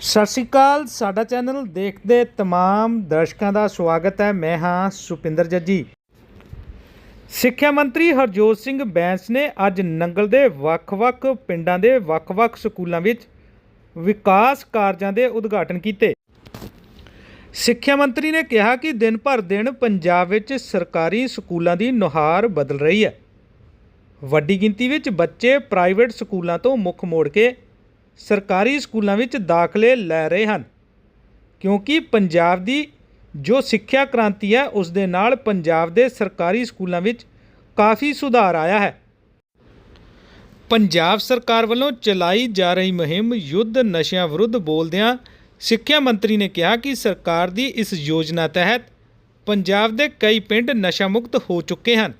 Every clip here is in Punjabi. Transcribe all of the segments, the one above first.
ਸਤਿ ਸ਼੍ਰੀ ਅਕਾਲ, ਸਾਡਾ ਚੈਨਲ ਦੇਖਦੇ ਤਮਾਮ ਦਰਸ਼ਕਾਂ ਦਾ ਸਵਾਗਤ ਹੈ। ਮੈਂ ਹਾਂ ਸੁਪਿੰਦਰ ਜੱਜੀ। ਸਿੱਖਿਆ ਮੰਤਰੀ ਹਰਜੋਤ ਸਿੰਘ ਬੈਂਸ ਨੇ ਅੱਜ ਨੰਗਲ ਦੇ ਵੱਖ-ਵੱਖ ਪਿੰਡਾਂ ਦੇ ਵੱਖ-ਵੱਖ ਸਕੂਲਾਂ ਵਿੱਚ ਵਿਕਾਸ ਕਾਰਜਾਂ ਦੇ ਉਦਘਾਟਨ ਕੀਤੇ। ਸਿੱਖਿਆ ਮੰਤਰੀ ਨੇ ਕਿਹਾ ਕਿ ਦਿਨ ਭਰ ਦਿਨ ਪੰਜਾਬ ਵਿੱਚ ਸਰਕਾਰੀ ਸਕੂਲਾਂ ਦੀ ਨੁਹਾਰ ਬਦਲ ਰਹੀ ਹੈ। ਵੱਡੀ ਗਿਣਤੀ ਵਿੱਚ ਬੱਚੇ ਪ੍ਰਾਈਵੇਟ ਸਕੂਲਾਂ ਤੋਂ ਮੁੱਖ ਮੋੜ ਕੇ ਸਰਕਾਰੀ ਸਕੂਲਾਂ ਵਿੱਚ ਦਾਖਲੇ ਲੈ ਰਹੇ ਹਨ, ਕਿਉਂਕਿ ਪੰਜਾਬ ਦੀ ਜੋ ਸਿੱਖਿਆ ਕ੍ਰਾਂਤੀ ਹੈ, ਉਸ ਦੇ ਨਾਲ ਪੰਜਾਬ ਦੇ ਸਰਕਾਰੀ ਸਕੂਲਾਂ ਵਿੱਚ ਕਾਫੀ ਸੁਧਾਰ ਆਇਆ ਹੈ। ਪੰਜਾਬ ਸਰਕਾਰ ਵੱਲੋਂ ਚਲਾਈ ਜਾ ਰਹੀ ਮੁਹਿੰਮ ਯੁੱਧ ਨਸ਼ਿਆਂ ਵਿਰੁੱਧ ਬੋਲਦਿਆਂ ਸਿੱਖਿਆ ਮੰਤਰੀ ਨੇ ਕਿਹਾ ਕਿ ਸਰਕਾਰ ਦੀ ਇਸ ਯੋਜਨਾ ਤਹਿਤ ਪੰਜਾਬ ਦੇ ਕਈ ਪਿੰਡ ਨਸ਼ਾ ਮੁਕਤ ਹੋ ਚੁੱਕੇ ਹਨ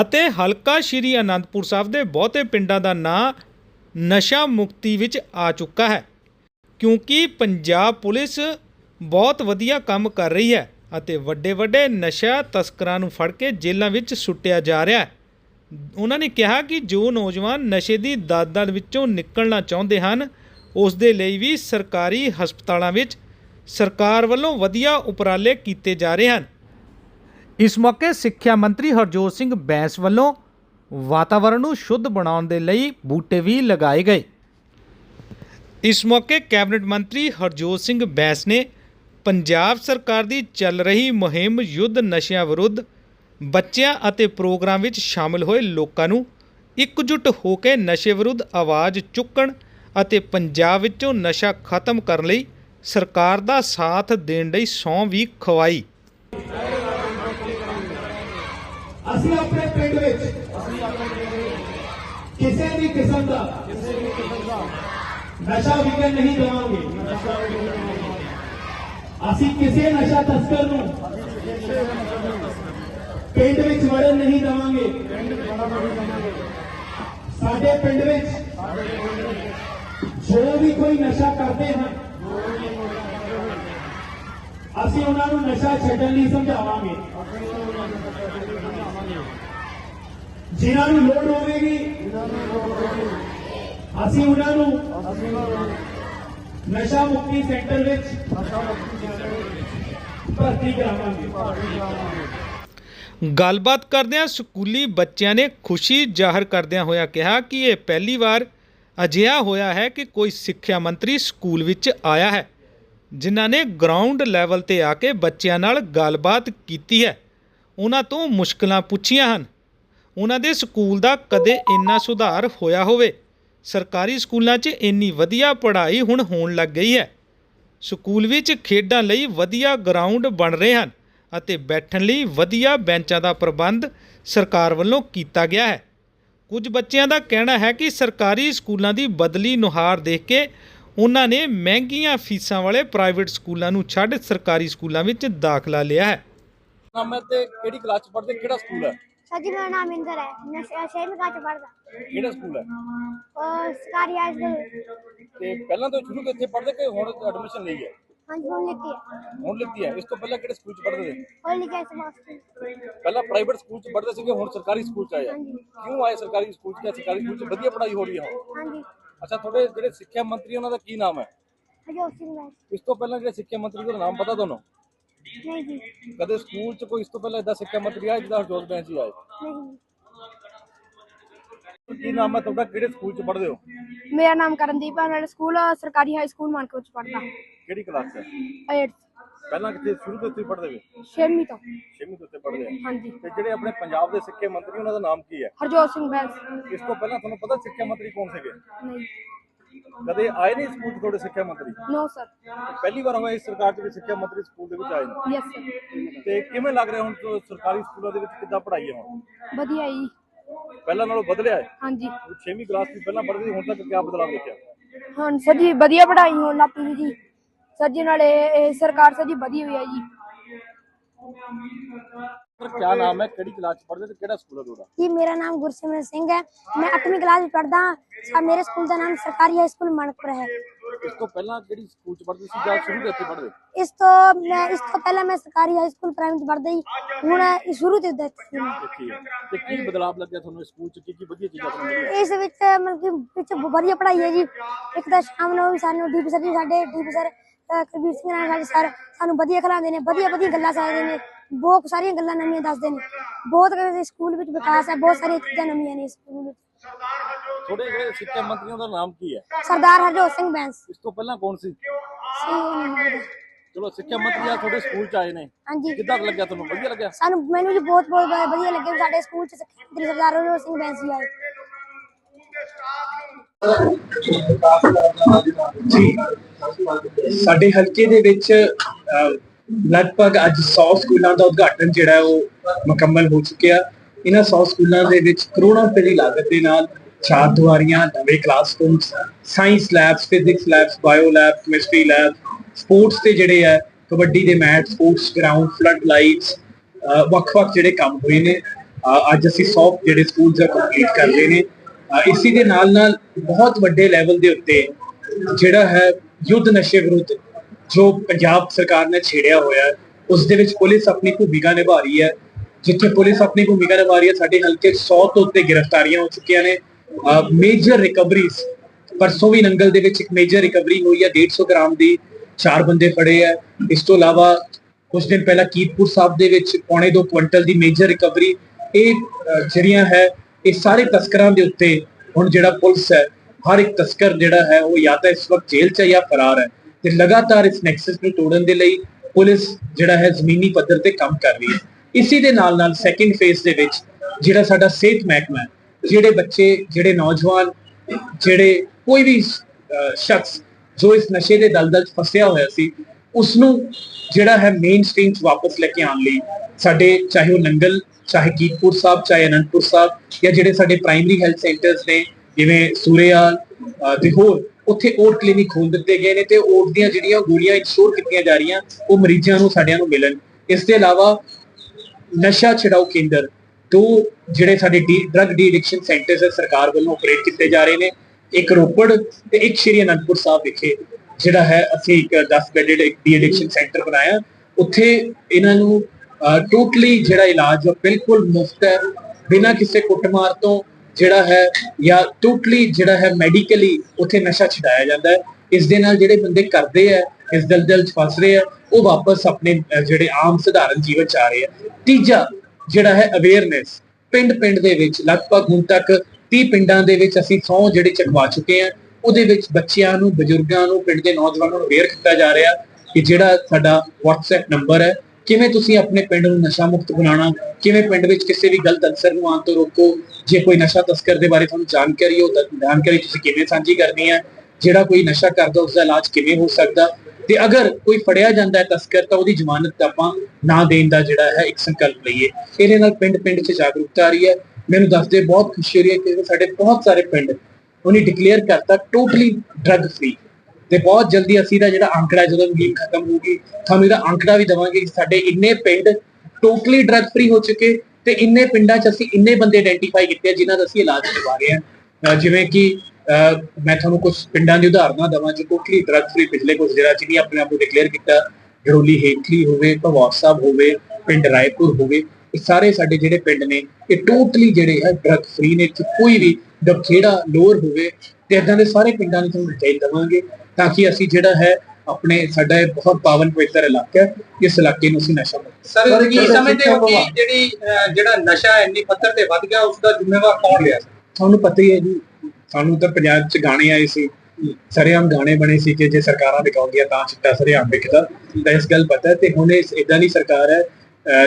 ਅਤੇ ਹਲਕਾ ਸ਼੍ਰੀ ਅਨੰਦਪੁਰ ਸਾਹਿਬ ਦੇ ਬਹੁਤੇ ਪਿੰਡਾਂ ਦਾ ਨਾਂ ਨਸ਼ਾ ਮੁਕਤੀ ਵਿੱਚ ਆ ਚੁੱਕਾ ਹੈ। ਕਿਉਂਕਿ ਪੰਜਾਬ ਪੁਲਿਸ ਬਹੁਤ ਵਧੀਆ ਕੰਮ ਕਰ ਰਹੀ ਹੈ ਅਤੇ ਵੱਡੇ ਵੱਡੇ ਨਸ਼ਾ ਤਸਕਰਾਂ ਨੂੰ ਫੜ ਕੇ ਜੇਲ੍ਹਾਂ ਵਿੱਚ ਸੁੱਟਿਆ ਜਾ ਰਿਹਾ ਹੈ। ਉਹਨਾਂ ਨੇ ਕਿਹਾ ਕਿ ਜੋ ਨੌਜਵਾਨ ਨਸ਼ੇ ਦੀ ਦਾਦਲ ਵਿੱਚੋਂ ਨਿਕਲਣਾ ਚਾਹੁੰਦੇ ਹਨ, ਉਸ ਦੇ ਲਈ ਵੀ ਸਰਕਾਰੀ ਹਸਪਤਾਲਾਂ ਵਿੱਚ ਸਰਕਾਰ ਵੱਲੋਂ ਵਧੀਆ ਉਪਰਾਲੇ ਕੀਤੇ ਜਾ ਰਹੇ ਹਨ। ਇਸ ਮੌਕੇ ਸਿੱਖਿਆ ਮੰਤਰੀ ਹਰਜੋਤ ਸਿੰਘ ਬੈਂਸ ਵੱਲੋਂ ਵਾਤਾਵਰਣ ਨੂੰ ਸ਼ੁੱਧ ਬਣਾਉਣ ਦੇ ਲਈ ਬੂਟੇ ਵੀ ਲਗਾਏ ਗਏ। ਇਸ ਮੌਕੇ ਕੈਬਨਿਟ ਮੰਤਰੀ ਹਰਜੋਤ ਸਿੰਘ ਬੈਂਸ ਨੇ ਪੰਜਾਬ ਸਰਕਾਰ ਦੀ ਚੱਲ ਰਹੀ ਮੁਹਿੰਮ ਯੁੱਧ ਨਸ਼ਿਆਂ ਵਿਰੁੱਧ ਬੱਚਿਆਂ ਅਤੇ ਪ੍ਰੋਗਰਾਮ ਵਿੱਚ ਸ਼ਾਮਲ ਹੋਏ ਲੋਕਾਂ ਨੂੰ ਇਕਜੁੱਟ ਹੋ ਕੇ ਨਸ਼ੇ ਵਿਰੁੱਧ ਆਵਾਜ਼ ਚੁੱਕਣ ਅਤੇ ਪੰਜਾਬ ਵਿੱਚੋਂ ਨਸ਼ਾ ਖਤਮ ਕਰਨ ਲਈ ਸਰਕਾਰ ਦਾ ਸਾਥ ਦੇਣ ਲਈ ਸਹੁੰ ਵੀ ਖਵਾਈ। ਅਸੀਂ ਆਪਣੇ ਪਿੰਡ ਵਿੱਚ ਕਿਸੇ ਵੀ ਕਿਸਮ ਦਾ ਨਸ਼ਾ ਵਿਕਣ ਨਹੀਂ ਦੇਵਾਂਗੇ। ਅਸੀਂ ਕਿਸੇ ਨਸ਼ਾ ਤਸਕਰ ਨੂੰ ਪਿੰਡ ਵਿੱਚ ਵੜਨ ਨਹੀਂ ਦੇਵਾਂਗੇ। ਸਾਡੇ ਪਿੰਡ ਵਿੱਚ ਜੋ ਵੀ ਕੋਈ ਨਸ਼ਾ ਕਰਦੇ ਹਨ ਅਸੀਂ ਉਹਨਾਂ ਨੂੰ ਨਸ਼ਾ ਛੱਡਣ ਲਈ ਸਮਝਾਵਾਂਗੇ। ਜਿਨ੍ਹਾਂ ਨੂੰ ਲੋੜ ਹੋਵੇਗੀ, ਅਸੀਂ ਉਹਨਾਂ ਨੂੰ ਨਸ਼ਾ ਮੁਕਤੀ ਸੈਂਟਰ ਵਿੱਚ ਭਰਤੀ ਕਰਾਵਾਂਗੇ। ਗੱਲਬਾਤ ਕਰਦਿਆਂ ਸਕੂਲੀ ਬੱਚਿਆਂ ਨੇ ਖੁਸ਼ੀ ਜ਼ਾਹਰ ਕਰਦਿਆਂ ਹੋਇਆ ਕਿਹਾ ਕਿ ਇਹ ਪਹਿਲੀ ਵਾਰ ਅਜਿਹਾ ਹੋਇਆ ਹੈ ਕਿ ਕੋਈ ਸਿੱਖਿਆ ਮੰਤਰੀ ਸਕੂਲ ਵਿੱਚ ਆਇਆ ਹੈ, ਜਿਨ੍ਹਾਂ ਨੇ ਗਰਾਊਂਡ ਲੈਵਲ ਤੇ ਆ ਕੇ ਬੱਚਿਆਂ ਨਾਲ ਗੱਲਬਾਤ ਕੀਤੀ ਹੈ। ਉਹਨਾਂ ਤੋਂ ਮੁਸ਼ਕਲਾਂ ਪੁੱਛੀਆਂ ਹਨ। ਉਹਨਾਂ ਦੇ ਸਕੂਲ ਦਾ ਕਦੇ ਇੰਨਾ ਸੁਧਾਰ ਹੋਇਆ ਹੋਵੇ। ਸਰਕਾਰੀ ਸਕੂਲਾਂ 'ਚ ਇੰਨੀ ਵਧੀਆ ਪੜ੍ਹਾਈ ਹੁਣ ਹੋਣ ਲੱਗ ਗਈ ਹੈ। ਸਕੂਲ ਵਿੱਚ ਖੇਡਾਂ ਲਈ ਵਧੀਆ ਗਰਾਊਂਡ ਬਣ ਰਹੇ ਹਨ ਅਤੇ ਬੈਠਣ ਲਈ ਵਧੀਆ ਬੈਂਚਾਂ ਦਾ ਪ੍ਰਬੰਧ ਸਰਕਾਰ ਵੱਲੋਂ ਕੀਤਾ ਗਿਆ ਹੈ। ਕੁਝ ਬੱਚਿਆਂ ਦਾ ਕਹਿਣਾ ਹੈ ਕਿ ਸਰਕਾਰੀ ਸਕੂਲਾਂ ਦੀ ਬਦਲੀ ਨੁਹਾਰ ਦੇਖ ਕੇ ਉਹਨਾਂ ਨੇ ਮਹਿੰਗੀਆਂ ਫੀਸਾਂ ਵਾਲੇ ਪ੍ਰਾਈਵੇਟ ਸਕੂਲਾਂ ਨੂੰ ਛੱਡ ਸਰਕਾਰੀ ਸਕੂਲਾਂ ਵਿੱਚ ਦਾਖਲਾ ਲਿਆ ਹੈ। ਨਾਮ ਤੇ ਕਿਹੜੀ ਕਲਾਸ ਪੜ੍ਹਦੇ, ਕਿਹੜਾ ਸਕੂਲ ਹੈ? सर जी मेरा नाम इंदर है मैं छेवीं क्लास में पढ़ता ਕਿਹੜਾ ਸਕੂਲ ਹੈ और सरकारी हाई स्कूल ਤੇ ਪਹਿਲਾਂ ਤੋਂ ਸ਼ੁਰੂ ਤੋਂ ਇੱਥੇ ਪੜ੍ਹਦੇ ਕਿ ਹੁਣ ਐਡਮਿਸ਼ਨ ਲਈ ਹੈ हाँ जी फोन लिखती है ਹੁਣ ਲਿੱਤੀ ਹੈ ਇਸ ਤੋਂ ਪਹਿਲਾਂ ਕਿਹੜੇ ਸਕੂਲ ਚ ਪੜ੍ਹਦੇ ਸੀ और लिखा है समाज ਪਹਿਲਾਂ ਪ੍ਰਾਈਵੇਟ ਸਕੂਲ ਚ ਪੜ੍ਹਦੇ ਸੀਗੇ ਹੁਣ ਸਰਕਾਰੀ ਸਕੂਲ ਚ ਆਏ ਆ। ਹਾਂਜੀ। ਕਿਉਂ ਆਏ ਸਰਕਾਰੀ ਸਕੂਲ ਚ ਕਿ ਸਰਕਾਰੀ ਸਕੂਲ ਚ ਵਧੀਆ ਪੜ੍ਹਾਈ ਹੋ ਰਹੀ ਹੈ ਹੁਣ हाँ जी ਅੱਛਾ ਤੁਹਾਡੇ ਜਿਹੜੇ ਸਿੱਖਿਆ ਮੰਤਰੀ ਉਹਨਾਂ ਦਾ ਕੀ ਨਾਮ ਹੈ हजोर सिंह बैस ਇਸ ਤੋਂ ਪਹਿਲਾਂ ਜਿਹੜੇ ਸਿੱਖਿਆ ਮੰਤਰੀ ਦਾ ਨਾਮ ਪਤਾ ਤੁਹਾਨੂੰ ਕਦੇ ਸਕੂਲ ਚ ਕੋਈ ਇਸ ਤੋਂ ਪਹਿਲਾਂ ਇਦਾਂ ਸਿੱਖਿਆ ਮੰਤਰੀ ਆਇਆ ਜਿੱਦਾਂ ਹਰਜੋਤ ਬੈਂਸ ਜੀ ਆਏ? ਨਹੀਂ ਕੀ ਨਾਮ ਤੁਹਾਡਾ? ਕਿਹੜੇ ਸਕੂਲ ਚ ਪੜ੍ਹਦੇ ਹੋ? ਮੇਰਾ ਨਾਮ ਕਰਨਦੀਪ ਹੈ ਮੈਂ ਸਕੂਲ ਸਰਕਾਰੀ ਹਾਈ ਸਕੂਲ ਮਾਨਕੋ ਚ ਪੜ੍ਹਦਾ। ਕਿਹੜੀ ਕਲਾਸ ਹੈ ਪਹਿਲਾਂ ਕਿੱਥੇ ਸ਼ੁਰੂ ਤੋਂ ਤੁਸੀਂ ਪੜ੍ਹਦੇ ਹੋ 6ਵੀਂ ਤੋਂ। 6ਵੀਂ ਤੋਂ ਉੱਤੇ ਪੜ੍ਹਦੇ ਹੋ ਹਾਂਜੀ। ਤੇ ਜਿਹੜੇ ਆਪਣੇ ਪੰਜਾਬ ਦੇ ਸਿੱਖਿਆ ਮੰਤਰੀ ਉਹਨਾਂ ਦਾ ਨਾਮ ਕੀ ਹੈ? ਹਰਜੋਤ ਸਿੰਘ ਬੈਂਸ। ਇਸ ਤੋਂ ਪਹਿਲਾਂ ਤੁਹਾਨੂੰ ਪਤਾ ਸਿੱਖਿਆ ਮੰਤਰੀ ਕੌਣ ਸੀਗੇ? ਨਹੀਂ। ਕਦੇ ਆਏ ਨਹੀਂ ਸਕੂਲ ਤੁਹਾਡੇ ਸਿੱਖਿਆ ਮੰਤਰੀ? ਨੋ ਸਰ ਪਹਿਲੀ ਵਾਰ ਹੋਇਆ ਇਸ ਸਰਕਾਰ 'ਚ ਵੀ ਸਿੱਖਿਆ ਮੰਤਰੀ ਸਕੂਲ ਦੇ ਵਿੱਚ ਆਏ ਨੇ। ਯੈਸ ਸਰ ਤੇ ਕਿਵੇਂ ਲੱਗ ਰਿਹਾ ਹੁਣ ਸਰਕਾਰੀ ਸਕੂਲਾਂ ਦੇ ਵਿੱਚ ਕਿੱਦਾਂ ਪੜ੍ਹਾਈ ਹੈ ਹੁਣ? ਵਧੀਆ ਜੀ। ਪਹਿਲਾਂ ਨਾਲੋਂ ਬਦਲਿਆ ਹੈ? ਹਾਂਜੀ। 6ਵੀਂ ਕਲਾਸ ਦੀ ਪਹਿਲਾਂ ਪੜ੍ਹਦੇ ਹੁਣ ਤੱਕ ਕਿਆ ਬਦਲਾਅ ਦੇਖਿਆ? ਹਾਂ ਸਰ ਜੀ ਵਧੀਆ ਪੜ੍ਹਾਈ ਹੋਣ ਲੱਗ ਪਈ ਜੀ। ਸਰ ਜੀ ਨਾਲੇ ਇਹ ਸਰਕਾਰ ਸਰ ਜੀ ਵਧੀ ਹੋਈ ਹੈ ਜੀ। ਕਿਆ ਨਾਮ ਹੈ? ਕਿਹੜੀ ਕਲਾਸ 'ਚ ਪੜ੍ਹਦੇ ਤੇ ਕਿਹੜਾ ਸਕੂਲ ਹੈ ਤੁਹਾਡਾ? ਜੀ ਮੇਰਾ ਨਾਮ ਗੁਰਸਿਮਰਨ ਸਿੰਘ ਹੈ। ਮੈਂ 8ਵੀਂ ਕਲਾਸ ਵਿੱਚ ਪੜ੍ਹਦਾ ਹਾਂ। ਮੇਰੇ ਸਕੂਲ ਦਾ ਨਾਮ ਸਰਕਾਰੀ ਹਾਈ ਸਕੂਲ ਮਣਕਪੁਰ ਹੈ। ਇਸ ਤੋਂ ਪਹਿਲਾਂ ਕਿਹੜੀ ਸਕੂਲ ਚ ਪੜ੍ਹਦੇ ਸੀ ਜਾਂ ਸ਼ੁਰੂ ਤੋਂ ਇੱਥੇ ਪੜ੍ਹਦੇ? ਇਸ ਤੋਂ ਮੈਂ ਇਸ ਤੋਂ ਪਹਿਲਾਂ ਮੈਂ ਸਰਕਾਰੀ ਹਾਈ ਸਕੂਲ ਪ੍ਰਾਇਮਰੀ ਚ ਪੜ੍ਹਦਾ ਸੀ ਹੁਣ ਇਹ ਸ਼ੁਰੂ ਤੋਂ ਇੱਥੇ ਹੀ ਆ। ਤੇ ਕੀ ਬਦਲਾਅ ਲੱਗਿਆ ਤੁਹਾਨੂੰ ਇਸ ਸਕੂਲ ਚ? ਕੀ ਕੀ ਵਧੀਆ ਚੀਜ਼ਾਂ ਤੁਹਾਨੂੰ ਮਿਲੀਆਂ? ਇਸ ਵਿੱਚ ਮਤਲਬ ਕਿ ਵਿੱਚ ਵਧੀਆ ਪੜ੍ਹਾਈ ਹੈ ਜੀ। ਇੱਕ ਤਾਂ ਸ਼ਾਮ ਨੂੰ ਵੀ ਸਾਨੂੰ ਡੀਪੀ ਸਰ ਜੀ ਸਾਡੇ ਡੀਪੀ ਸਰ ਅਹ ਕੁਲਬੀਰ ਸਿੰਘ ਨਾਲ ਸਾਡੇ ਸਰ ਸਾਨੂੰ ਵਧੀਆ ਖਿਲਾਉਂਦੇ ਨੇ ਵਧੀਆ ਵਧੀਆ ਗੱਲਾਂ ਸਿਖਾਉਂਦੇ ਨੇ ਬਹੁਤ ਸਾਰੀਆਂ ਗੱਲਾਂ ਨਵੀਆਂ ਦੱਸਦੇ ਨੇ। ਬਹੁਤ ਕੁਝ ਸਕੂਲ ਵਿੱਚ ਵਿਕਾਸ ਹੈ ਬਹੁਤ ਸਾਰੀਆਂ ਚੀਜ਼ਾਂ ਨਵੀਆਂ ਨੇ ਸਕੂਲ ਵਿੱਚ। ਤੁਹਾਡੇ ਜਿਹੜੇ ਸਿੱਖਿਆ ਮੰਤਰੀਆਂ ਦਾ ਨਾਮ ਕੀ ਹੈ? ਸਰਦਾਰ ਹਰਜੋਤ ਸਿੰਘ ਬੈਂਸ। ਇਸ ਤੋਂ ਪਹਿਲਾਂ ਕੌਣ ਸੀ। ਚਲੋ ਸਿੱਖਿਆ ਮੰਤਰੀ ਆ ਤੁਹਾਡੇ ਸਕੂਲ ਚ ਆਏ ਨੇ। ਹਾਂਜੀ। ਕਿੱਦਾਂ ਲੱਗਿਆ ਤੁਹਾਨੂੰ? ਵਧੀਆ ਲੱਗਿਆ? ਸਾਨੂੰ ਮੈਨੂੰ ਜੀ ਬਹੁਤ ਬਹੁਤ ਵਧੀਆ ਲੱਗਿਆ। ਸਾਡੇ ਸਕੂਲ ਚ ਸਿੱਖਿਆ ਮੰਤਰੀ ਸਰਦਾਰ ਹਰਜੋਤ ਸਿੰਘ ਬੈਂਸ ਜੀ ਆਏ। ਜੀ। ਸਾਡੇ ਹਲਕੇ ਦੇ ਵਿੱਚ ਅਹ, ਲਗਭਗ ਅੱਜ 100 ਸਕੂਲਾਂ ਦਾ ਉਦਘਾਟਨ ਜਿਹੜਾ ਉਹ ਮੁਕੰਮਲ ਹੋ ਚੁੱਕਿਆ। ਇਹਨਾਂ 100 ਸਕੂਲਾਂ ਦੇ ਵਿੱਚ ਕਰੋੜਾਂ ਰੁਪਏ ਦੀ ਲਾਗਤ ਦੇ ਨਾਲ ਚਾਰ ਦੀਵਾਰੀਆਂ ਨਵੇਂ classrooms science labs physics labs bio lab chemistry lab sports ਤੇ ਜਿਹੜੇ ਆ ਕਬੱਡੀ ਦੇ match sports ground flood lights ਵੱਖ-ਵੱਖ ਜਿਹੜੇ ਕੰਮ ਹੋਏ ਨੇ। ਅੱਜ ਅਸੀਂ 100 ਜਿਹੜੇ ਸਕੂਲਸ ਆ ਕੰਪਲੀਟ ਕਰ ਲਏ ਨੇ। ਇਸੀ ਦੇ ਨਾਲ ਨਾਲ ਬਹੁਤ ਵੱਡੇ ਲੈਵਲ ਦੇ ਉੱਤੇ ਜਿਹੜਾ ਹੈ ਯੁੱਧ ਨਸ਼ੇ ਵਿਰੁੱਧ ਜੋ ਪੰਜਾਬ ਸਰਕਾਰ ਨੇ ਛੇੜਿਆ ਹੋਇਆ ਹੈ, ਉਸ ਦੇ ਵਿੱਚ ਪੁਲਿਸ ਆਪਣੀ ਭੂਮਿਕਾ ਨਿਭਾ ਰਹੀ ਹੈ। ਜਿੱਥੇ ਪੁਲਿਸ ਆਪਣੀ ਭੂਮਿਕਾ ਨਿਭਾ ਰਹੀ ਹੈ, ਸਾਡੇ ਹਲਕੇ 'ਚ 100 ਤੋਂ ਉੱਤੇ ਗ੍ਰਿਫਤਾਰੀਆਂ ਹੋ ਚੁੱਕੀਆਂ ਨੇ। ਮੇਜਰ ਰਿਕਵਰੀਜ਼ ਪਰਸੋਂ ਵੀ ਨੰਗਲ ਦੇ ਵਿੱਚ ਇੱਕ ਮੇਜਰ ਰਿਕਵਰੀ ਹੋਈ ਹੈ 150 ਗ੍ਰਾਮ ਦੀ ਚਾਰ ਬੰਦੇ ਫੜੇ ਹੈ। ਇਸ ਤੋਂ ਇਲਾਵਾ ਕੁਝ ਦਿਨ ਪਹਿਲਾਂ ਕੀਰਤਪੁਰ ਸਾਹਿਬ ਦੇ ਵਿੱਚ ਪੌਣੇ 2 ਕੁਇੰਟਲ ਦੀ ਮੇਜਰ ਰਿਕਵਰੀ ਇਹ ਜਿਹੜੀਆਂ ਹੈ ਇਹ ਸਾਰੇ ਤਸਕਰਾਂ ਦੇ ਉੱਤੇ ਹੁਣ ਜਿਹੜਾ ਪੁਲਿਸ ਹੈ ਹਰ ਇੱਕ ਤਸਕਰ ਜਿਹੜਾ ਹੈ ਉਹ ਜਾਂ ਤਾਂ ਇਸ ਵਕਤ ਜੇਲ੍ਹ 'ਚ ਹੈ ਜਾਂ ਫਰਾਰ ਹੈ ਤੇ ਲਗਾਤਾਰ ਇਸ ਨੈਕਸਸ ਨੂੰ ਤੋੜਨ ਦੇ ਲਈ ਪੁਲਿਸ ਜਿਹੜਾ ਹੈ ਜ਼ਮੀਨੀ ਪੱਧਰ ਤੇ ਕੰਮ ਕਰ ਰਹੀ ਹੈ। ਇਸੇ ਦੇ ਨਾਲ ਨਾਲ ਸੈਕਿੰਡ ਫੇਸ ਦੇ ਵਿੱਚ ਜਿਹੜਾ ਸਾਡਾ ਸਿਹਤ ਮਹਿਕਮਾ ਹੈ ਜਿਹੜੇ ਬੱਚੇ ਜਿਹੜੇ ਨੌਜਵਾਨ ਜਿਹੜੇ ਕੋਈ ਵੀ ਅਹ, ਸ਼ਖਸ ਜੋ ਇਸ ਨਸ਼ੇ ਦੇ ਦਲਦਲ 'ਚ ਫਸਿਆ ਹੋਇਆ ਸੀ ਉਸ ਨੂੰ ਜਿਹੜਾ ਹੈ ਮੇਨ ਸਟ੍ਰੀਮ 'ਚ ਵਾਪਸ ਲੈ ਕੇ ਆਉਣ ਲਈ ਸਾਡੇ ਚਾਹੇ ਉਹ ਨੰਗਲ ਚਾਹੇ ਕੀਤਪੁਰ ਸਾਹਿਬ ਚਾਹੇ ਅਨੰਦਪੁਰ ਸਾਹਿਬ ਜਾਂ ਜਿਹੜੇ ਸਾਡੇ ਪ੍ਰਾਇਮਰੀ ਹੈਲਥ ਸੈਂਟਰਸ ਨੇ ਜਿਵੇਂ ਸੂਰੇਆਲ ਅਹ, ਤੇ ਹੋਰ ਉੱਥੇ ਓਟ ਕਲੀਨਿਕ ਖੋਲ ਦਿੱਤੇ ਗਏ ਨੇ ਤੇ ਓਟ ਦੀਆਂ ਜਿਹੜੀਆਂ ਗੋਲੀਆਂ ਇੰਸ਼ੋਰ ਕੀਤੀਆਂ ਜਾ ਰਹੀਆਂ ਉਹ ਮਰੀਜ਼ਾਂ ਨੂੰ ਸਾਡਿਆਂ ਨੂੰ ਮਿਲਣ। ਇਸ ਦੇ ਇਲਾਵਾ ਨਸ਼ਾ ਛਡਾਊ ਕੇਂਦਰ ਦੋ ਜਿਹੜੇ ਸਾਡੇ ਡਰੱਗ ਡੀ ਐਡਿਕਸ਼ਨ ਸੈਂਟਰਸ ਹੈ ਸਰਕਾਰ ਵੱਲੋਂ ਆਪਰੇਟ ਕੀਤੇ ਜਾ ਰਹੇ ਨੇ ਇੱਕ ਰੋਪੜ ਤੇ ਇੱਕ ਸ਼੍ਰੀ ਅਨੰਦਪੁਰ ਸਾਹਿਬ ਵਿਖੇ। ਜਿਹੜਾ ਹੈ, ਅਸੀਂ ਇੱਕ 10 ਬੈਡਡ ਇੱਕ ਡੀ ਐਡਿਕਸ਼ਨ ਸੈਂਟਰ ਬਣਾਇਆ। ਉੱਥੇ ਇਹਨਾਂ ਨੂੰ ਟੋਟਲੀ ਜਿਹੜਾ ਇਲਾਜ ਉਹ ਬਿਲਕੁਲ ਮੁਫਤ ਹੈ। ਬਿਨਾਂ ਕਿਸੇ ਕੁੱਟਮਾਰ ਤੋਂ ਜਿਹੜਾ ਹੈ, ਜਾਂ ਟੋਟਲੀ ਜਿਹੜਾ ਹੈ ਮੈਡੀਕਲੀ ਉੱਥੇ ਨਸ਼ਾ ਛਡਾਇਆ ਜਾਂਦਾ ਹੈ। ਇਸ ਦੇ ਨਾਲ ਜਿਹੜੇ ਬੰਦੇ ਕਰਦੇ ਆ, ਇਸ ਦਲਦਲ ਚ ਫਸ ਰਹੇ ਆ, ਉਹ ਵਾਪਸ ਆਪਣੇ ਜਿਹੜੇ ਆਮ ਸਧਾਰਨ ਜੀਵਨ ਚ ਆ ਰਹੇ ਆ। ਤੀਜਾ ਜਿਹੜਾ ਹੈ ਅਵੇਅਰਨੈਸ ਪਿੰਡ ਪਿੰਡ ਦੇ ਵਿੱਚ, ਲਗਭਗ ਹੁਣ ਤੱਕ 30 ਪਿੰਡਾਂ ਦੇ ਵਿੱਚ ਅਸੀਂ 100 ਜਿਹੜੇ ਚਕਵਾ ਚੁੱਕੇ ਆ। ਉਹਦੇ ਵਿੱਚ ਬੱਚਿਆਂ ਨੂੰ, ਬਜ਼ੁਰਗਾਂ ਨੂੰ, ਪਿੰਡ ਦੇ ਨੌਜਵਾਨਾਂ ਨੂੰ ਅਵੇਅਰ ਕੀਤਾ ਜਾ ਰਿਹਾ ਕਿ ਜਿਹੜਾ ਸਾਡਾ WhatsApp ਨੰਬਰ ਹੈ, ਕਿਵੇਂ ਤੁਸੀਂ ਆਪਣੇ ਪਿੰਡ ਨੂੰ ਨਸ਼ਾ ਮੁਕਤ ਬਣਾਉਣਾ, ਕਿਵੇਂ ਪਿੰਡ ਵਿੱਚ ਕਿਸੇ ਵੀ ਗਲਤ ਅਨਸਰ ਨੂੰ ਆਉਣ ਤੋਂ ਰੋਕੋ, ਜੇ ਕੋਈ ਨਸ਼ਾ ਤਸਕਰ ਦੇ ਬਾਰੇ ਤੁਹਾਨੂੰ ਜਾਣਕਾਰੀ ਹੋ ਤਾਂ ਜਾਣਕਾਰੀ ਤੁਸੀਂ ਕਿਵੇਂ ਸਾਂਝੀ ਕਰਨੀ ਹੈ, ਜਿਹੜਾ ਕੋਈ ਨਸ਼ਾ ਕਰਦਾ ਉਸ ਦਾ ਇਲਾਜ ਕਿਵੇਂ ਹੋ ਸਕਦਾ, ਤੇ ਅਗਰ ਕੋਈ ਫੜਿਆ ਜਾਂਦਾ ਹੈ ਤਸਕਰ, ਤਾਂ ਉਹਦੀ ਜ਼ਮਾਨਤ ਆਪਾਂ ਨਾ ਦੇਣ ਦਾ ਜਿਹੜਾ ਹੈ ਇੱਕ ਸੰਕਲਪ ਲਈਏ। ਇਹਦੇ ਨਾਲ ਪਿੰਡ ਪਿੰਡ 'ਚ ਜਾਗਰੂਕਤਾ ਆ ਰਹੀ ਹੈ। ਮੈਨੂੰ ਦੱਸਦੇ ਬਹੁਤ ਖੁਸ਼ੀ ਹੋ ਰਹੀ ਹੈ ਕਿ ਸਾਡੇ ਬਹੁਤ ਸਾਰੇ ਪਿੰਡ ਉਹਨੇ ਡਿਕਲੇਅਰ ਕਰਤਾ ਟੋਟਲੀ ਡਰੱਗ ਫ੍ਰੀ ਤੇ ਬਹੁਤ ਜਲਦੀ ਅਸੀਂ ਦਾ ਜਿਹੜਾ ਅੰਕੜਾ ਜਦੋਂ ਮੁਹਿੰਮ ਖਤਮ ਹੋਊਗੀ, ਤੁਹਾਨੂੰ ਇਹਦਾ ਅੰਕੜਾ ਵੀ ਦਵਾਂਗੇ ਕਿ ਸਾਡੇ ਇੰਨੇ ਪਿੰਡ ਟੋਟਲੀ ਡਰੱਗ ਫ੍ਰੀ ਹੋ ਚੁੱਕੇ ਤੇ ਇੰਨੇ ਪਿੰਡਾਂ 'ਚ ਅਸੀਂ ਇੰਨੇ ਬੰਦੇ ਆਇਡੈਂਟੀਫਾਈ ਕੀਤੇ ਆ ਜਿਨ੍ਹਾਂ ਦਾ ਅਸੀਂ ਇਲਾਜ ਕਰਵਾ ਰਹੇ ਹਾਂ। ਜਿਵੇਂ ਕਿ ਮੈਂ ਤੁਹਾਨੂੰ ਕੁਝ ਪਿੰਡਾਂ ਦੀ ਉਦਾਹਰਨਾਂ ਦਵਾਂ ਜੋ ਟੋਟਲੀ ਡਰੱਗ ਫ੍ਰੀ ਪਿਛਲੇ ਕੁਝ ਦਿਨਾਂ 'ਚ ਨਹੀਂ ਆਪਣੇ ਆਪ ਨੂੰ ਡਿਕਲੇਅਰ ਕੀਤਾ। ਗੜੋਲੀ ਹੇਠਲੀ ਹੋਵੇ ਭਵਾਰ ਸਾਹਿਬ ਹੋਵੇ, ਪਿੰਡ ਰਾਏਪੁਰ ਹੋਵੇ, ਇਹ ਸਾਰੇ ਸਾਡੇ ਜਿਹੜੇ ਪਿੰਡ ਨੇ, ਇਹ ਟੋਟਲੀ ਜਿਹੜੇ ਹੈ ਡਰੱਗ ਫ੍ਰੀ ਨੇ, ਇੱਥੇ ਕੋਈ ਵੀ ਦਬਖੇੜਾ ਲੋਰ ਹੋਵੇ ਤੇ ਇਦਾਂ ਦੇ ਸਾਰੇ ਪਿੰਡਾਂ ਨੂੰ ਤੁਹਾਨੂੰ ਡਿਟੇਲ ਦਵਾਂਗੇ ਤਾਂ ਕਿ ਅਸੀਂ ਜਿਹੜਾ ਹੈ ਆਪਣੇ ਸਾਡਾ ਇਹ ਬਹੁਤ ਪਾਵਨ ਪਵਿੱਤਰ ਇਲਾਕਾ ਹੈ ਇਸ ਇਲਾਕੇ ਨੂੰ ਅਸੀਂ ਨਸ਼ਾ ਮੁਕਤ ਸਰ ਕੀ ਸਮਝਦੇ ਹੋ ਕਿ ਜਿਹੜੀ ਜਿਹੜਾ ਨਸ਼ਾ ਇੰਨੀ ਪੱਧਰ ਤੇ ਵੱਧ ਗਿਆ ਉਸ ਦਾ ਜ਼ਿੰਮੇਵਾਰ ਕੌਣ ਲਿਆ ਤੁਹਾਨੂੰ ਪਤਾ ਹੀ ਹੈ ਜੀ ਸਾਨੂੰ ਤਾਂ ਪੰਜਾਬ 'ਚ ਗਾਣੇ ਆਏ ਸੀ ਸਰੇਆਮ ਗਾਣੇ ਬਣੇ ਸੀ ਕਿ ਜੇ ਸਰਕਾਰਾਂ ਵਿਕਾਉਂਦੀਆਂ ਤਾਂ ਚਿੱਟਾ ਸਰੇਆਮ ਵਿਕਦਾ। ਤਾਂ ਇਸ ਗੱਲ ਪਤਾ ਤੇ ਹੁਣ ਇਸ ਇਦਾਂ ਦੀ ਸਰਕਾਰ ਹੈ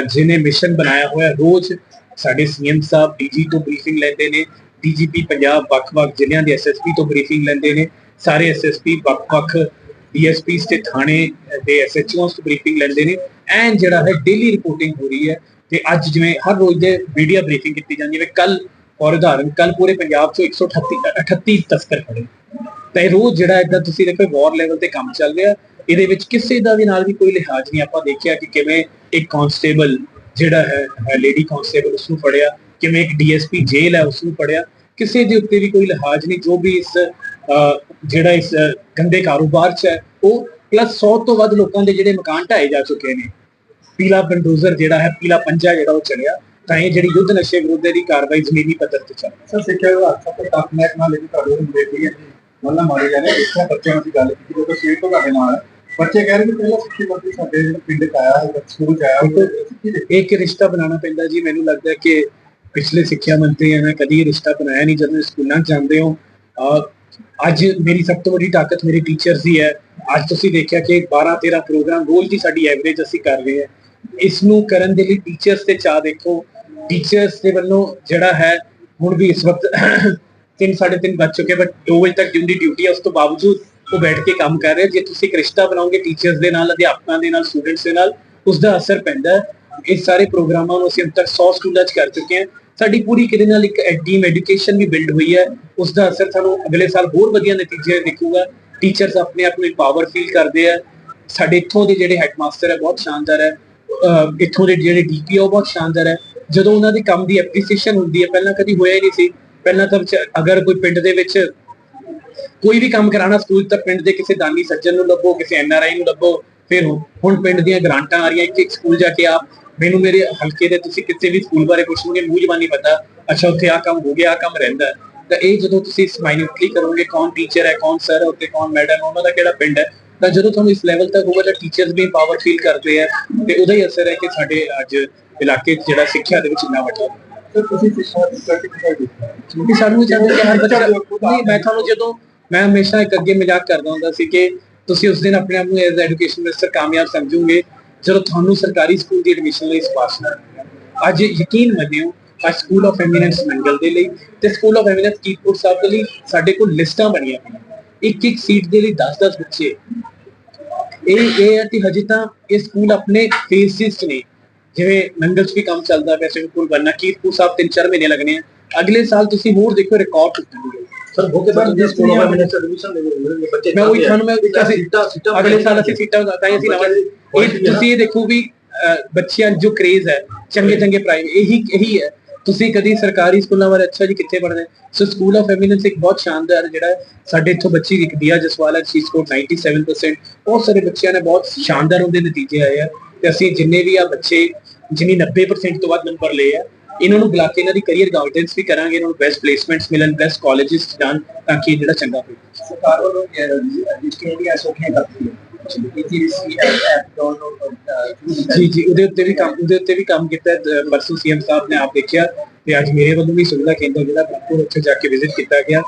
ਜਿਹਨੇ ਮਿਸ਼ਨ ਬਣਾਇਆ ਹੋਇਆ ਰੋਜ਼ ਸਾਡੇ ਸੀਐਮ ਸਾਹਿਬ ਡੀਜੀ ਤੋਂ ਬਰੀਫਿੰਗ ਲੈਂਦੇ ਨੇ ਡੀਜੀਪੀ ਪੰਜਾਬ ਵੱਖ-ਵੱਖ ਜ਼ਿਲ੍ਹਿਆਂ ਦੇ ਐਸਐਸਪੀ ਤੋਂ ਬਰੀਫਿੰਗ ਲੈਂਦੇ ਨੇ। ਸਾਰੇ ਐਸਐਸਪੀ ਵੱਖ-ਵੱਖ ਡੀਐਸਪੀ ਤੇ ਥਾਣੇ ਦੇ ਐਸਐਚਓਸ ਤੋਂ ਬਰੀਫਿੰਗ ਲੈਂਦੇ ਨੇ। ਐਂਡ ਜਿਹੜਾ ਹੈ ਡੇਲੀ ਰਿਪੋਰਟਿੰਗ ਹੋ ਰਹੀ ਹੈ ਤੇ ਅੱਜ ਜਿਵੇਂ ਹਰ ਰੋਜ਼ ਦੇ ਮੀਡੀਆ ਬਰੀਫਿੰਗ ਕੀਤੀ ਜਾਂਦੀ ਹੈ ਕੱਲ ਔਰ ਉਦਾਹਰਨ ਕੱਲ ਪੂਰੇ ਪੰਜਾਬ 'ਚੋਂ 138 38 ਤਸਕਰ ਫੜੇ ਤਾਂ ਇਹ ਰੋਜ਼ ਜਿਹੜਾ ਇਦਾਂ ਤੁਸੀਂ ਦੇਖੋ ਵਾਰ ਲੈਵਲ ਤੇ ਕੰਮ ਚੱਲ ਰਿਹਾ। ਇਹਦੇ ਵਿੱਚ ਕਿਸੇ ਦਾ ਵੀ ਨਾਲ ਵੀ ਕੋਈ ਲਿਹਾਜ਼ ਨਹੀਂ। ਆਪਾਂ ਦੇਖਿਆ ਕਿ ਕਿਵੇਂ ਇੱਕ ਕਾਂਸਟੇਬਲ ਜਿਹੜਾ ਹੈ ਲੇਡੀ ਕਾਂਸਟੇਬਲ ਉਸ ਨੂੰ ਫੜਿਆ। ਕਿਵੇਂ ਇੱਕ ਡੀਐਸਪੀ ਜੇਲ੍ਹ ਹੈ ਉਸ ਨੂੰ ਫੜਿਆ ਕਿਸੇ ਦੇ ਉੱਤੇ ਵੀ ਕੋਈ ਲਿਹਾਜ਼ ਨਹੀਂ ਜੋ ਵੀ ਇਸ ਜਿਹੜਾ ਇਸ ਗੰਦੇ ਕਾਰੋਬਾਰ 'ਚ ਹੈ ਉਹ ਪਲੱਸ 100 ਤੋਂ ਵੱਧ ਲੋਕਾਂ ਦੇ ਜਿਹੜੇ ਮਕਾਨ ਢਾਏ ਜਾ ਚੁੱਕੇ ਨੇ। ਪੀਲਾ ਬਲਡੋਜ਼ਰ ਜਿਹੜਾ ਹੈ ਪੀਲਾ ਪੰਜਾ ਜਿਹੜਾ ਉਹ ਚੜਿਆ ਤਾਂ ਇਹ ਜਿਹੜੀ ਯੁੱਧ ਨਸ਼ੇ ਵਿਰੁੱਧ ਦੀ ਕਾਰਵਾਈ ਜ਼ਮੀਨੀ ਪੱਧਰ ਤੇ ਚੱਲ ਸਰ ਸਿੱਖਿਆ ਵਿਭਾਗ ਸਭ ਤੋਂ ਟੱਪ ਮੈਕ ਨਾਲ ਇਹ ਤੁਹਾਡੇ ਨੂੰ ਬੇਟੀ ਹੈ ਮੱਲਾ ਮਾਰੇ ਜਾ ਰਹੇ ਇਸ ਬੱਚਿਆਂ ਦੀ ਗੱਲ ਕੀਤੀ ਜਦੋਂ ਸਵੇਰ ਤੋਂ ਤੁਹਾਡੇ ਨਾਲ। ਬੱਚੇ ਕਹਿ ਰਹੇ ਕਿ ਪਹਿਲਾਂ ਸਿੱਖੀ ਮੰਤਰੀ ਸਾਡੇ ਪਿੰਡ ਆਇਆ ਸਕੂਲ ਚ ਆਇਆ ਉਹ ਦੇ ਇੱਕ ਰਿਸ਼ਤਾ ਬਣਾਉਣਾ ਪੈਂਦਾ ਜੀ ਮੈਨੂੰ ਲੱਗਦਾ ਕਿ ਪਿਛਲੇ ਸਿੱਖਿਆ ਮੰਤਰੀਆਂ ਨੇ ਕਦੀ ਇਹ ਰਿਸ਼ਤਾ ਬਣਾਇਆ ਨਹੀਂ ਜਦੋਂ ਸਕੂਲਾਂ 'ਚ ਜਾਂਦੇ ਹੋ ਅਹ, ਅੱਜ ਮੇਰੀ ਸਭ ਤੋਂ ਵੱਡੀ ਤਾਕਤ ਮੇਰੇ ਟੀਚਰਸ ਦੀ ਹੈ। ਅੱਜ ਤੁਸੀਂ ਦੇਖਿਆ ਕਿ 12 13 ਪ੍ਰੋਗਰਾਮ ਰੋਜ਼ ਦੀ ਸਾਡੀ ਐਵਰੇਜ ਅਸੀਂ ਕਰ ਰਹੇ ਹਾਂ। ਇਸ ਨੂੰ ਕਰਨ ਦੇ ਲਈ ਟੀਚਰਸ ਤੇ ਚਾਹ ਦੇਖੋ। ਟੀਚਰਸ ਦੇ ਵੱਲੋਂ ਜਿਹੜਾ ਹੈ ਹੁਣ ਵੀ ਇਸ ਵਕਤ ਤਿੰਨ ਸਾਢੇ ਤਿੰਨ ਵੱਜ ਚੁੱਕੇ ਬਟ 2 ਵਜੇ ਤੱਕ ਜਿੰਦੀ ਡਿਊਟੀ ਹੈ ਉਸ ਤੋਂ ਬਾਵਜੂਦ ਉਹ ਬੈਠ ਕੇ ਕੰਮ ਕਰ ਰਹੇ। ਜੇ ਤੁਸੀਂ ਇੱਕ ਰਿਸ਼ਤਾ ਬਣਾਓਗੇ ਟੀਚਰਸ ਦੇ ਨਾਲ ਅਧਿਆਪਕਾਂ ਦੇ ਨਾਲ ਸਟੂਡੈਂਟਸ ਦੇ ਨਾਲ ਉਸ ਦਾ ਅਸਰ ਪੈਂਦਾ ਹੈ। ਇਸ ਸਾਰੇ ਪ੍ਰੋਗਰਾਮਾਂ ਨੂੰ ਅਸੀਂ ਹੁਣ ਤੱਕ 100 ਸਕੂਲਾਂ 'ਚ ਕਰ ਚੁੱਕੇ ਹਾਂ। ਸਾਡੀ ਪੂਰੀ ਕਿਤੇ ਨਾਲ ਇੱਕ ਟੀਮ ਐਜੂਕੇਸ਼ਨ ਵੀ ਬਿਲਡ ਹੋਈ ਹੈ ਉਸ ਦਾ ਅਸਰ ਸਾਨੂੰ ਅਗਲੇ ਸਾਲ ਹੋਰ ਵਧੀਆ ਨਤੀਜੇ ਦਿਖੂਗਾ। ਟੀਚਰਸ ਆਪਣੇ ਆਪ ਨੂੰ ਪਾਵਰ ਫੀਲ ਕਰਦੇ ਆ। ਸਾਡੇ ਇੱਥੋਂ ਦੇ ਜਿਹੜੇ ਹੈਡਮਾਸਟਰ ਹੈ, ਬਹੁਤ ਸ਼ਾਨਦਾਰ ਹੈ। ਇੱਥੋਂ ਦੇ ਜਿਹੜੇ ਡੀਪੀ ਉਹ ਬਹੁਤ ਸ਼ਾਨਦਾਰ ਹੈ। ਜਦੋਂ ਉਹਨਾਂ ਦੇ ਕੰਮ ਦੀ ਐਪਰੀਸੀਏਸ਼ਨ ਹੁੰਦੀ ਹੈ, ਪਹਿਲਾਂ ਕਦੀ ਹੋਇਆ ਹੀ ਨਹੀਂ ਸੀ। ਪਹਿਲਾਂ ਤਾਂ ਅਗਰ ਕੋਈ ਪਿੰਡ ਦੇ ਵਿੱਚ ਕੋਈ ਵੀ ਕੰਮ ਕਰਾਣਾ ਸਕੂਲ, ਤਾਂ ਪਿੰਡ ਦੇ ਕਿਸੇ ਦਾਨੀ ਸੱਜਣ ਨੂੰ ਲੱਭੋ, ਕਿਸੇ ਐਨਆਰਆਈ ਨੂੰ ਲੱਭੋ। ਫਿਰ ਹੁਣ ਪਿੰਡ ਦੀਆਂ ਗ੍ਰਾਂਟਾਂ ਆ ਰਹੀਆਂ ਇੱਕ ਇੱਕ ਸਕੂਲ ਜਾ ਕੇ ਆਪ ਮੈਨੂੰ ਮੇਰੇ ਹਲਕੇ ਦੇ ਤੁਸੀਂ ਕਿਸੇ ਵੀ ਸਕੂਲ ਬਾਰੇ ਪੁੱਛੋਗੇ ਮੂੰਹ ਜ਼ਬਾਨੀ ਪਤਾ ਅੱਛਾ ਉੱਥੇ ਆ ਕੰਮ ਹੋ ਗਿਆ ਆ ਕੰਮ ਰਹਿੰਦਾ। ਤਾਂ ਇਹ ਜਦੋਂ ਤੁਸੀਂ ਮਾਈਨਿਊਟਲੀ ਕਰੋਗੇ ਕੌਣ ਟੀਚਰ ਹੈ ਕੌਣ ਸਰ ਹੈ ਉੱਤੇ ਕੌਣ ਮੈਡਮ ਹੈ ਉਹਨਾਂ ਦਾ ਕਿਹੜਾ ਪਿੰਡ ਹੈ ਤਾਂ ਜਦੋਂ ਤੁਹਾਨੂੰ ਇਸ ਲੈਵਲ ਤੱਕ ਹੋਊਗਾ ਤਾਂ ਟੀਚਰਸ ਵੀ ਪਾਵਰ ਫੀਲ ਕਰਦੇ ਆ ਤੇ ਉਹਦਾ ਹੀ ਅਸਰ ਹੈ ਕਿ ਸਾਡੇ ਅੱਜ ਇਲਾਕੇ ਜਿਹੜਾ ਸਿੱਖਿਆ ਦੇ ਵਿੱਚ ਇੰਨਾ ਵੱਡਾ। ਤੁਸੀਂ ਸਿੱਖਿਆ ਦੀ ਸਰਟੀਫਿਕੇਟ ਕਿਉਂਕਿ ਸਾਨੂੰ ਚਾਹੀਦਾ ਕਿ ਹਰ ਬੱਚਾ ਨਹੀਂ ਮੈਂ ਤੁਹਾਨੂੰ ਜਦੋਂ ਮੈਂ ਹਮੇਸ਼ਾ ਇੱਕ ਅੱਗੇ ਮਜ਼ਾਕ ਕਰਦਾ ਹੁੰਦਾ ਸੀ ਕਿ ਤੁਸੀਂ ਉਸ ਦਿਨ ਆਪਣੇ ਆਪ ਨੂੰ ਐਜ਼ ਐਜੂਕੇਸ਼ਨ ਮਿਨਿਸਟਰ ਕਾਮਯਾਬ ਸਮਝੋਗੇ। ਜਦੋਂ ਤੁਹਾਨੂੰ ਸਰਕਾਰੀ ਸਕੂਲ ਦੀ ਐਡਮਿਸ਼ਨ ਲਈ ਸਿਫਾਰਸ਼ ਕਰਨੀ ਅੱਜ ਯਕੀਨ ਮੰਨਿਓ ਅੱਜ ਸਕੂਲ ਆਫ ਐਮੀਨੈਂਸ ਮੰਗਲ ਦੇ ਲਈ ਤੇ school of eminence Kipur Sahib ਦੇ ਲਈ ਸਾਡੇ ਕੋਲ ਲਿਸਟਾਂ ਬਣੀਆਂ ਪਈਆਂ ਇੱਕ ਇੱਕ ਸੀਟ ਦੇ ਲਈ 10-10 ਬੱਚੇ। ਇਹ ਇਹ ਹੈ ਕਿ ਹਜੇ ਤਾਂ ਇਹ ਸਕੂਲ ਆਪਣੇ ਫੇਸਿਸ 'ਚ ਨੇ। ਜਿਵੇਂ ਮੰਗਲ 'ਚ ਵੀ ਕੰਮ ਚੱਲਦਾ ਪਿਆ ਸਕੂਲ ਬਣਨਾ, ਕੀਰਤਪੁਰ ਸਾਹਿਬ 3-4 ਮਹੀਨੇ ਲੱਗਣੇ ਆ। ਅਗਲੇ ਸਾਲ ਤੁਸੀਂ ਹੋਰ ਦੇਖੋ ਰਿਕਾਰਡ ਟੁੱਟਣਗੇ। ਸਰ ਹੋ ਕੇ ਸਰ ਜਿਸ ਸਕੂਲ ਵਿੱਚ ਮਿਨਿਸਟਰ ਐਡਮਿਸ਼ਨ ਦੇ ਬੱਚੇ ਮੈਂ ਉਹੀ ਤੁਹਾਨੂੰ ਮੈਂ ਸੀਟਾਂ ਸੀਟਾਂ ਅਗਲੇ ਸਾਲ ਅਸੀਂ ਸੀਟਾਂ ਤਾਂ ਹੀ ਅਸੀਂ ਨਵਾਂ ਇਹ ਤੁਸੀਂ ਇਹ ਦੇਖੋ ਵੀ ਬੱਚਿਆਂ ਜੋ ਕ੍ਰੇਜ਼ ਹੈ ਚੰਗੇ ਚੰਗੇ ਪ੍ਰਾਈਵੇਟ ਇਹੀ ਇਹੀ ਹੈ। ਤੁਸੀਂ ਕਦੀ ਸਰਕਾਰੀ ਸਕੂਲਾਂ ਬਾਰੇ ਅੱਛਾ ਜੀ ਕਿੱਥੇ ਪੜ੍ਹਦੇ ਸੋ ਸਕੂਲ ਆਫ ਐਮੀਨੈਂਸ ਇੱਕ ਬਹੁਤ ਸ਼ਾਨਦਾਰ ਜਿਹੜਾ ਸਾਡੇ ਇੱਥੋਂ ਬੱਚੀ ਇੱਕ ਦਿਆ ਜਸਵਾਲ ਹੈ ਸ਼ੀ ਸਕੋਰ 97% ਬਹੁਤ ਸਾਰੇ ਬੱਚਿਆਂ ਨੇ ਬਹੁਤ ਸ਼ਾਨਦਾਰ ਉਹਦੇ ਨਤੀਜੇ ਆਏ ਆ। ਤੇ ਅਸੀਂ ਜਿੰਨੇ ਵੀ ਆ ਬੱਚੇ ਜਿਨੀ 90% ਤੋਂ ਵੱਧ ਨੰਬਰ ਲਏ ਆ ਇਹਨਾਂ ਨੂੰ ਬੁਲਾ ਕੇ ਇਹਨਾਂ ਦੀ ਕੈਰੀਅਰ ਗਾਈਡੈਂਸ ਵੀ ਕਰਾਂਗੇ ਇਹਨਾਂ ਨੂੰ ਬੈਸਟ ਪਲੇਸਮੈਂਟਸ ਮਿਲਣ ਬੈਸਟ ਕਾਲਜਸ ਜਾਣ ਤਾਂ ਕਿ ਜਿਹੜਾ ਚੰਗਾ ਹੋਵੇ। ਸਰਕਾਰ ਵੱਲੋਂ ਦੀਆਂ ਸੋਖੀਆਂ ਕਰਦੀ ਹੈ ਜੀ ਜੀ ਉਹਦੇ ਉੱਤੇ ਵੀ ਕੰਮ ਉਹਦੇ ਉੱਤੇ ਵੀ ਕੰਮ ਕੀਤਾ ਪਰਸੋਂ ਸੀਐਮ ਸਾਹਿਬ ਨੇ ਆਪ ਦੇਖਿਆ ਤੇ ਅੱਜ ਮੇਰੇ ਵੱਲੋਂ ਵੀ ਸੁਵਿਧਾ ਕੇਂਦਰ ਜਿਹੜਾ ਬਿਲਕੁਲ ਉੱਥੇ ਜਾ ਕੇ ਵਿਜ਼ਿਟ ਕੀਤਾ ਗਿਆ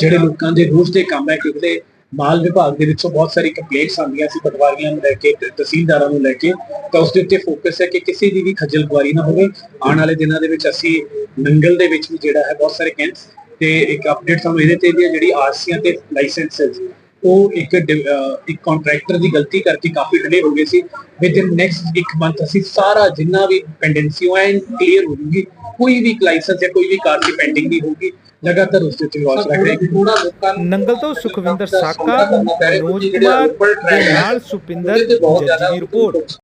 ਜਿਹੜੇ ਲੋਕਾਂ ਦੇ ਰੋਜ਼ ਦੇ ਕੰਮ ਹੈ ਕਿਉਂਕਿ ਮਾਲ ਵਿਭਾਗ ਦੇ ਵਿੱਚੋਂ ਬਹੁਤ ਸਾਰੀ ਕੰਪਲੇਂਟਸ ਆਉਂਦੀਆਂ ਸੀ, ਪਟਵਾਰੀਆਂ ਨੂੰ ਲੈ ਕੇ ਤਹਿਸੀਲਦਾਰਾਂ ਨੂੰ ਲੈ ਕੇ, ਤਾਂ ਉਸ ਦੇ ਉੱਤੇ ਫੋਕਸ ਹੈ ਕਿ ਕਿਸੇ ਦੀ ਵੀ ਖੱਜਲ ਖੁਆਰੀ ਨਾ ਹੋਵੇ। ਆਉਣ ਵਾਲੇ ਦਿਨਾਂ ਦੇ ਵਿੱਚ ਅਸੀਂ ਨੰਗਲ ਦੇ ਵਿੱਚ ਵੀ ਜਿਹੜਾ ਹੈ ਬਹੁਤ ਸਾਰੇ ਕੈਂਪਸ ਤੇ ਇੱਕ ਅਪਡੇਟ ਸਾਨੂੰ ਇਹਦੇ ਤੇ ਵੀ ਜਿਹੜੀ ਆਰਸੀਆਂ ਤੇ ਲਾਇਸੈਂਸਸ ਉਹ ਇੱਕ ਡਿ- ਇੱਕ ਕੰਟਰੈਕਟਰ ਦੀ ਗਲਤੀ ਕਰਕੇ ਕਾਫੀ ਡਿਲੇ ਹੋ ਗਏ ਸੀ। ਵਿਦ ਇਨ ਨੈਕਸਟ ਇੱਕ ਮੰਥ ਅਸੀਂ ਸਾਰਾ ਜਿੰਨਾ ਵੀ ਪੈਂਡੈਂਸੀ ਉਹ ਐਨ ਕਲੀਅਰ ਹੋ ਜੂਗੀ। ਕੋਈ ਵੀ ਲਾਇਸੈਂਸ ਜਾਂ ਕੋਈ ਵੀ ਕਾਰ ਦੀ ਪੈਂਡਿੰਗ ਨਹੀਂ ਹੋਊਗੀ। ਲਗਾਤਾਰ ਉਸ ਦੇ ਉੱਤੇ ਵਾਚ ਰੱਖ ਰਹੇ ਨੰਗਲ ਤੋਂ ਸੁਖਵਿੰਦਰ ਸਾਕਾ ਮਨੋਜ ਕੁਮਾਰ ਦੇ ਨਾਲ ਸੁਪਿੰਦਰ ਜੱਜੀ ਰਿਪੋਰਟ